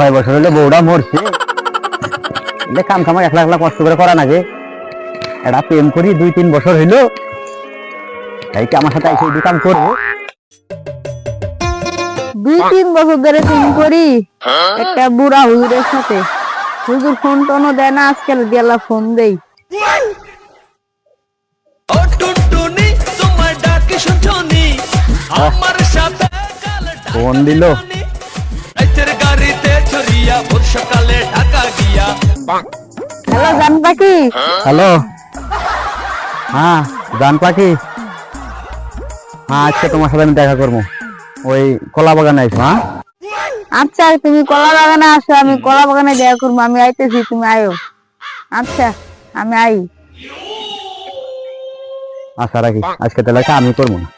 ছয় বছর হলে বউটা মরছে। এলে কাম কামাই একলা একলা কষ্ট করে করা নাগে এটা প্রেম করি দুই তিন বছর হইল। এই কি আমার সাথে এসে কাম করব দুই তিন বছর ধরে প্রেম করি। একটা বুড়া হুজুরের সাথে। হুজুর ফোন টোনও দেয় না আজকাল গেলা ফোন দেই। ও টুনটুনি তোমার ডাক শুনছনি আমার সাথে কাল ফোন দিল। ভোর সকালে ঢাকা গিয়া। হ্যালো জান পাখি? হ্যালো। হ্যাঁ জান পাখি? হ্যাঁ আজকে তোমার সাথে আমি দেখা করব। ওই কলা বাগানে আইসো হ্যাঁ? আচ্ছা তুমি কলা বাগানে আসো আমি কলা বাগানে দেখা করব আমি আইতেছি তুমি আয়ো। আচ্ছা আমি আই। আশা রাখি আজকে তাহলে আমি করব না।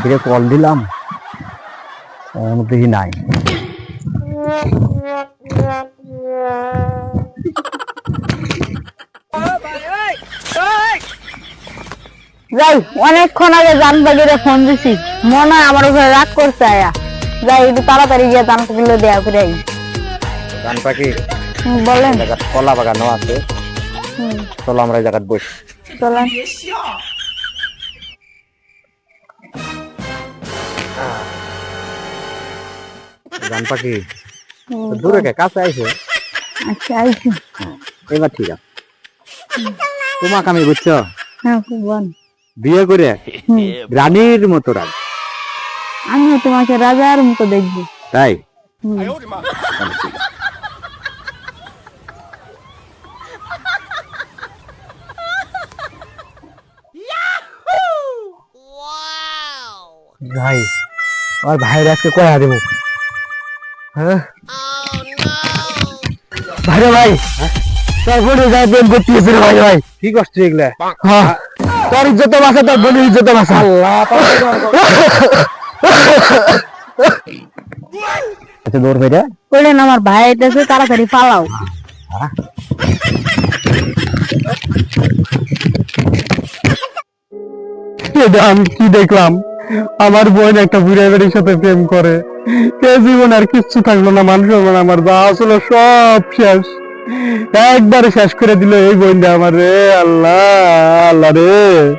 পাখিরে কল দিলাম। কি নাই। যাই অনেকক্ষণ আগে জান পাখিরে ফোন দিছি। মনে হয় আমার উপরে রাগ করছে আয়া। যাই একটু তাড়াতাড়ি গিয়ে জান পাখিগুলো দেয়া করে আই। জান পাখি বলেন কলা বাগানও আছে। হুম, চলো আমরা এই জায়গায় বস। চলেন। জান পাখি। দূরে কে? কাছে আচ্ছা আইছি এবার ঠিক আছে। তোমাকে আমি বুঝছ? হ্যাঁ বিয়ে করে রানীর মতো রাজ আমিও তোমাকে রাজার মতো দেখব। তাই। ভাই আর ভাইয়ের আজকে কয়া দেবো? ভাই ভাই তোর বোনের প্রেম করতে গেছিল ভাই ভাই। কি এগুলা? হ্যাঁ। তোর ইজ্জত বাসা তোর বোনের ইজ্জত বাসা। আল্লাহ আচ্ছা দৌড় ভাইরা। বললেন আমার ভাই আইতেছে তাড়াতাড়ি পালাও। আমি কি দেখলাম? আমার বোন একটা বুড়া বাড়ির সাথে প্রেম করে। এ জীবন আর কিচ্ছু থাকল না মানুষ মানে আমার যা আসলে সব শেষ। একবারে শেষ করে দিল এই বইন্দা আমার রে, আল্লাহ আল্লাহ রে।